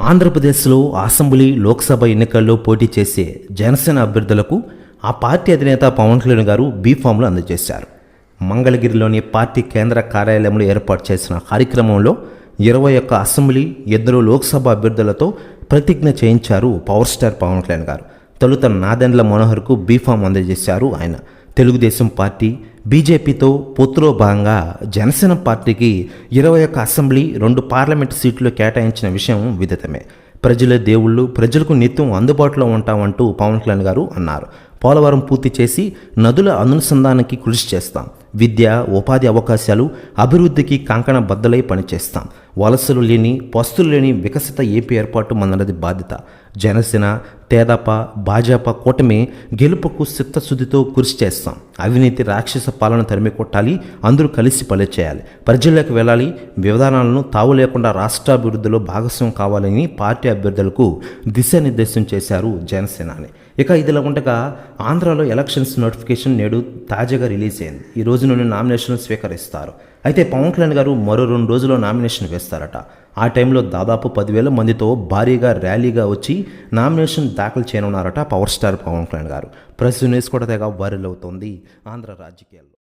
ఆంధ్రప్రదేశ్లో అసెంబ్లీ లోక్సభ ఎన్నికల్లో పోటీ చేసే జనసేన అభ్యర్థులకు ఆ పార్టీ అధినేత పవన్ కళ్యాణ్ గారు బీ ఫామ్లు అందజేశారు. మంగళగిరిలోని పార్టీ కేంద్ర కార్యాలయంలో ఏర్పాటు చేసిన కార్యక్రమంలో ఇరవై ఒక్క అసెంబ్లీ ఇద్దరు లోక్సభ అభ్యర్థులతో ప్రతిజ్ఞ చేయించారు పవర్ స్టార్ పవన్ కళ్యాణ్ గారు. తొలుత నాదెండ్ల మనోహర్కు బీఫామ్ అందజేశారు ఆయన. తెలుగుదేశం పార్టీ బీజేపీతో పొత్తులో భాగంగా జనసేన పార్టీకి ఇరవై ఒక్క అసెంబ్లీ రెండు పార్లమెంట్ సీట్లు కేటాయించిన విషయం విదితమే. ప్రజల దేవుళ్ళు ప్రజలకు నిత్యం అందుబాటులో ఉంటామంటూ పవన్ కళ్యాణ్ గారు అన్నారు. పోలవరం పూర్తి చేసి నదుల అనుసంధానానికి కృషి చేస్తాం. విద్య ఉపాధి అవకాశాలు అభివృద్ధికి కంకణ బద్దలై పనిచేస్తాం. వలసలు లేని పస్తులు లేని వికసిత ఏపీ ఏర్పాటు మనది బాధ్యత. జనసేన తేదప భాజపా కూటమి గెలుపుకు చిత్తశుద్ధితో కృషి చేస్తాం. అవినీతి రాక్షస పాలన తరిమి కొట్టాలి అందరూ కలిసి పనిచేయాలి ప్రజల్లోకి వెళ్ళాలి విధానాలను తావు లేకుండా రాష్ట్రాభివృద్ధిలో భాగస్వామ్యం కావాలని పార్టీ అభ్యర్థులకు దిశానిర్దేశం చేశారు జనసేనని. ఇక ఇదిలా ఉండగా ఆంధ్రాలో ఎలక్షన్స్ నోటిఫికేషన్ నేడు తాజాగా రిలీజ్ అయింది. ఈ రోజు నుండి నామినేషన్లు స్వీకరిస్తారు. అయితే పవన్ కళ్యాణ్ గారు మరో రెండు రోజుల్లో నామినేషన్ వేస్తారట. ఆ టైంలో దాదాపు పదివేల మందితో భారీగా ర్యాలీగా వచ్చి నామినేషన్ దాఖలు చేయనున్నారట పవర్ స్టార్ పవన్ కళ్యాణ్ గారు. ప్రెస్ న్యూస్ కూడా తెగ వైరల్ అవుతోంది. ఆంధ్ర రాజకీయాల్లో.